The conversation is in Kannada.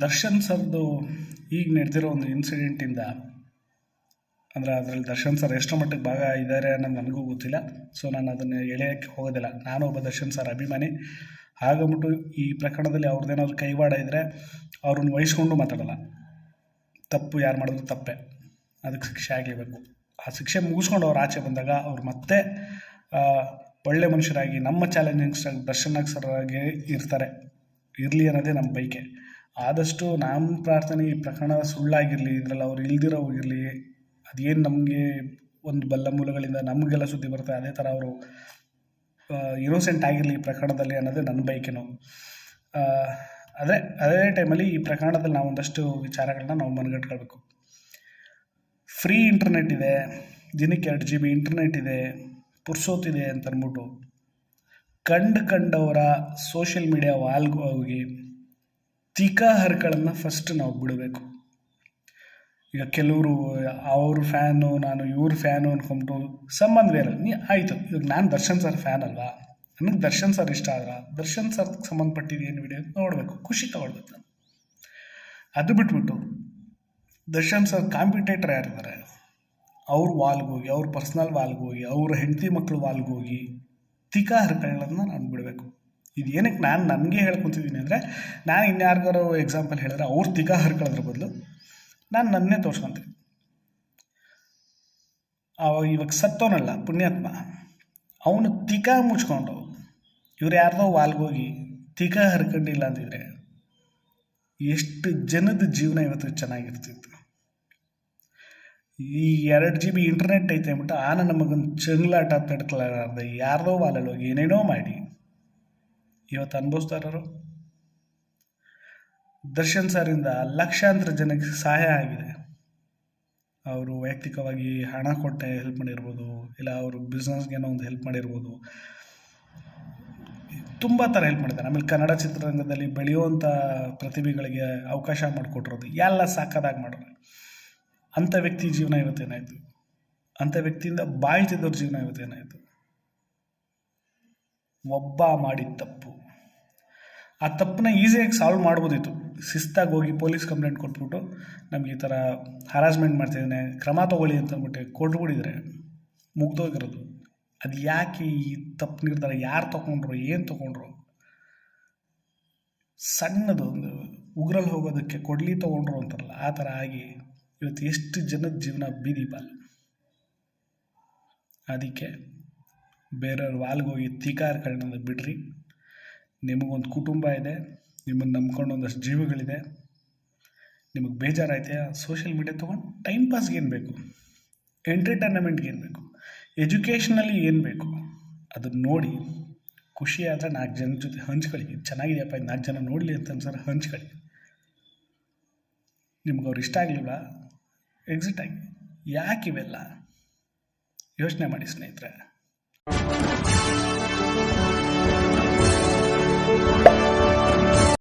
ದರ್ಶನ್ ಸರ್ದು ಈಗ ನಡೆದಿರೋ ಒಂದು ಇನ್ಸಿಡೆಂಟಿಂದ ಅಂದರೆ ಅದರಲ್ಲಿ ದರ್ಶನ್ ಸರ್ ಎಷ್ಟರ ಮಟ್ಟಿಗೆ ಭಾಗ ಇದ್ದಾರೆ ಅನ್ನೋದು ನನಗೂ ಗೊತ್ತಿಲ್ಲ. ಸೊ ನಾನು ಅದನ್ನು ಎಳೆಯೋಕ್ಕೆ ಹೋಗೋದಿಲ್ಲ. ನಾನು ಒಬ್ಬ ದರ್ಶನ್ ಸರ್ ಅಭಿಮಾನಿ. ಹಾಗಂಬಿಟ್ಟು ಈ ಪ್ರಕರಣದಲ್ಲಿ ಅವ್ರದ್ದೇನಾದ್ರು ಕೈವಾಡ ಇದ್ದರೆ ಅವ್ರನ್ನ ವಹಿಸ್ಕೊಂಡು ಮಾತಾಡಲ್ಲ. ತಪ್ಪು ಯಾರು ಮಾಡಿದ್ರು ತಪ್ಪೆ. ಅದಕ್ಕೆ ಶಿಕ್ಷೆ ಆಗಲೇಬೇಕು. ಆ ಶಿಕ್ಷೆ ಮುಗಿಸ್ಕೊಂಡು ಅವ್ರು ಆಚೆ ಬಂದಾಗ ಅವ್ರು ಮತ್ತೆ ಒಳ್ಳೆ ಮನುಷ್ಯರಾಗಿ ನಮ್ಮ ಚಾಲೆಂಜಿಂಗ್ಸ್ ದರ್ಶನ್ ಸರ್ ಆಗಿ ಇರ್ತಾರೆ. ಇರಲಿ ಅನ್ನೋದೇ ನಮ್ಮ ಬೈಕೆ ಆದಷ್ಟು ನಮ್ಮ ಪ್ರಾರ್ಥನೆ ಈ ಪ್ರಕರಣ ಸುಳ್ಳಾಗಿರಲಿ, ಇದರಲ್ಲಿ ಅವ್ರು ಇಲ್ದಿರೋ ಹೋಗಿರಲಿ, ಅದೇನು ನಮಗೆ ಒಂದು ಬಲ್ಲ ಮೂಲಗಳಿಂದ ನಮಗೆಲ್ಲ ಸುದ್ದಿ ಬರುತ್ತೆ, ಅದೇ ಥರ ಅವರು ಇನೋಸೆಂಟ್ ಆಗಿರಲಿ ಈ ಪ್ರಕರಣದಲ್ಲಿ ಅನ್ನೋದೇ ನನ್ನ ಬೈಕೇನು ಅದೇ ಅದೇ ಟೈಮಲ್ಲಿ ಈ ಪ್ರಕರಣದಲ್ಲಿ ನಾವು ಒಂದಷ್ಟು ವಿಚಾರಗಳನ್ನ ನಾವು ಮನಗಟ್ಕೊಳ್ಬೇಕು ಫ್ರೀ ಇಂಟರ್ನೆಟ್ ಇದೆ, ದಿನಕ್ಕೆ ಎರಡು ಜಿ ಬಿ ಇಂಟರ್ನೆಟ್ ಇದೆ, ಪುರ್ಸೋತಿದೆ ಅಂತ ಅಂದ್ಬಿಟ್ಟು ಕಂಡು ಕಂಡವರ ಸೋಷಿಯಲ್ ಮೀಡಿಯಾ ವಾಲ್ಗೆ ಹೋಗಿ ತಿಕಾಹರ್ಗಳನ್ನು ಫಸ್ಟ್ ನಾವು ಬಿಡಬೇಕು. ಈಗ ಕೆಲವರು, ಅವ್ರ ಫ್ಯಾನು ನಾನು ಇವ್ರ ಫ್ಯಾನು ಅನ್ಕೊಂಬಿಟ್ಟು ಸಂಬಂಧ ಇರಲ್ಲ ನೀ ಆಯಿತು ಇವಾಗ ನಾನು ದರ್ಶನ್ ಸರ್ ಫ್ಯಾನ್ ಅಲ್ವಾ? ನನಗೆ ದರ್ಶನ್ ಸರ್ ಇಷ್ಟ ಆದ್ರೆ, ದರ್ಶನ್ ಸರ್ ಸಂಬಂಧಪಟ್ಟಿದ್ದು ಏನು ವಿಡಿಯೋ ನೋಡಬೇಕು, ಖುಷಿ ತಗೊಳ್ಬೇಕು ನಾನು. ಅದು ಬಿಟ್ಬಿಟ್ಟು, ದರ್ಶನ್ ಸರ್ ಕಾಂಪಿಟೇಟರ್ ಯಾರಿದ್ದಾರೆ ಅವ್ರ ವಾಲ್ಗೆ ಹೋಗಿ, ಅವ್ರ ಪರ್ಸ್ನಲ್ ವಾಲ್ಗೆ ಹೋಗಿ, ಅವ್ರ ಹೆಂಡತಿ ಮಕ್ಕಳು ವಾಲ್ಗೆ ಹೋಗಿ ತಿಕಾ ಹರ್ಕಳನ್ನು ನಾನು ಬಿಡಬೇಕು. ಇದು ಏನಕ್ಕೆ ನಾನು ನನಗೆ ಹೇಳ್ಕೊತಿದ್ದೀನಿ ಅಂದರೆ ನಾನು ಇನ್ಯಾರಿಗಾರು ಎಕ್ಸಾಂಪಲ್ ಹೇಳಿದ್ರೆ ಅವ್ರು ತಿಗ ಹರ್ಕೊಳ್ಳೋದ್ರ ಬದಲು ನಾನು ನನ್ನೇ ತೋರ್ಸ್ಕೊತೀನಿ. ಅವ ಇವಾಗ ಸತ್ತೋನಲ್ಲ, ಪುಣ್ಯಾತ್ಮ. ಅವನು ತಿಗ ಮುಚ್ಕೊಂಡು, ಇವ್ರು ಯಾರ್ದೋ ವಾಲ್ಗೋಗಿ ತಿಗ ಹರ್ಕೊಂಡಿಲ್ಲ ಅಂದಿದ್ರೆ ಎಷ್ಟು ಜನದ ಜೀವನ ಇವತ್ತು ಚೆನ್ನಾಗಿರ್ತಿತ್ತು. ಈ ಎರಡು ಜಿ ಬಿ ಇಂಟರ್ನೆಟ್ ಐತೆ ಅಂದ್ಬಿಟ್ಟು ಆನ ನಮಗೊಂದು ಚಂಗ್ಲಾಟ ತಡ್ಕೊಳ್ಳಾರ್ದೆ ಯಾರ್ದೋ ವಾಲಲ್ಲಿ ಹೋಗಿ ಏನೇನೋ ಮಾಡಿ. ಇವತ್ತು ಅನುಭವಿಸ್ತಾರರು ದರ್ಶನ್ ಸರಿಂದ ಲಕ್ಷಾಂತರ ಜನಕ್ಕೆ ಸಹಾಯ ಆಗಿದೆ. ಅವರು ವೈಯಕ್ತಿಕವಾಗಿ ಹಣ ಕೊಟ್ಟೆ ಹೆಲ್ಪ್ ಮಾಡಿರ್ಬೋದು, ಇಲ್ಲ ಅವರು ಬಿಸ್ನೆಸ್ಗೇನೋ ಒಂದು ಹೆಲ್ಪ್ ಮಾಡಿರ್ಬೋದು. ತುಂಬ ಥರ ಹೆಲ್ಪ್ ಮಾಡಿದ್ದಾರೆ. ಆಮೇಲೆ ಕನ್ನಡ ಚಿತ್ರರಂಗದಲ್ಲಿ ಬೆಳೆಯುವಂಥ ಪ್ರತಿಭೆಗಳಿಗೆ ಅವಕಾಶ ಮಾಡಿಕೊಟ್ಟಿರೋದು. ಎಲ್ಲ ಸಾಕದಾಗಿ ಮಾಡೋದು ಅಂಥ ವ್ಯಕ್ತಿ ಜೀವನ ಇವತ್ತೇನಾಯಿತು? ಅಂಥ ವ್ಯಕ್ತಿಯಿಂದ ಬಾಯ್ತಿದ್ದವ್ರ ಜೀವನ ಇವತ್ತೇನಾಯಿತು? ಒಬ್ಬ ಮಾಡಿದ ತಪ್ಪು. ಆ ತಪ್ಪನ್ನ ಈಸಿಯಾಗಿ ಸಾಲ್ವ್ ಮಾಡ್ಬೋದಿತ್ತು. ಶಿಸ್ತಾಗಿ ಹೋಗಿ ಪೊಲೀಸ್ ಕಂಪ್ಲೇಂಟ್ ಕೊಟ್ಬಿಟ್ಟು ನಮ್ಗೆ ಈ ಥರ ಹರಾಸ್ಮೆಂಟ್ ಮಾಡ್ತಿದ್ದಾನೆ ಕ್ರಮ ತೊಗೊಳ್ಳಿ ಅಂತ ಅಂದ್ಬಿಟ್ಟು ಕೊಟ್ಬಿಟ್ಟಿದ್ರೆ ಮುಗ್ದೋಗಿರೋದು. ಅದು ಯಾಕೆ ಈ ತಪ್ಪು ನಿರ್ಧಾರ ಯಾರು ತೊಗೊಂಡ್ರು? ಏನು ತೊಗೊಂಡ್ರು? ಸಣ್ಣದು ಒಂದು ಉಗ್ರಲ್ಲಿ ಹೋಗೋದಕ್ಕೆ ಕೊಡ್ಲಿ ತೊಗೊಂಡ್ರು ಅಂತಾರಲ್ಲ, ಆ ಥರ ಆಗಿ ಇವತ್ತು ಎಷ್ಟು ಜನದ ಜೀವನ ಬೀದಿ ಬಾಲ್ ಅದಕ್ಕೆ ಬೇರೆಯವ್ರ ವಾಲ್ಗೆ ಹೋಗಿ ತೀಕಾರ್ಗಳನ್ನ ಬಿಡ್ರಿ. ನಿಮಗೊಂದು ಕುಟುಂಬ ಇದೆ ನಿಮ್ಮನ್ನು ನಂಬ್ಕೊಂಡು ಒಂದಷ್ಟು ಜೀವಗಳಿದೆ. ನಿಮಗೆ ಬೇಜಾರೈತೆ ಸೋಷಿಯಲ್ ಮೀಡಿಯಾ ತೊಗೊಂಡು ಟೈಮ್ ಪಾಸ್ಗೆ ಏನು ಬೇಕು? ಎಂಟರ್ಟೈನ್ಮೆಂಟ್ಗೆ ಏನು ಬೇಕು? ಎಜುಕೇಷನಲ್ಲಿ ಏನು ಬೇಕು? ಅದನ್ನು ನೋಡಿ, ಖುಷಿ ಆದರೆ ನಾಲ್ಕು ಜನ ಜೊತೆ ಹಂಚ್ಕೊಳ್ಳಿ. ಚೆನ್ನಾಗಿದೆಯಪ್ಪ, ಇದು ನಾಲ್ಕು ಜನ ನೋಡಲಿ ಅಂತ ಸರ್ ಹಂಚ್ಕೊಳ್ಳಿ. ನಿಮ್ಗೆ ಅವ್ರು ಇಷ್ಟ ಆಗಲಿಲ್ಲ ಎಕ್ಸಿಟ್ ಆಗಿ. ಯಾಕಿವೆಲ್ಲ ಯೋಚನೆ ಮಾಡಿ ಸ್ನೇಹಿತರೆ. Thank you.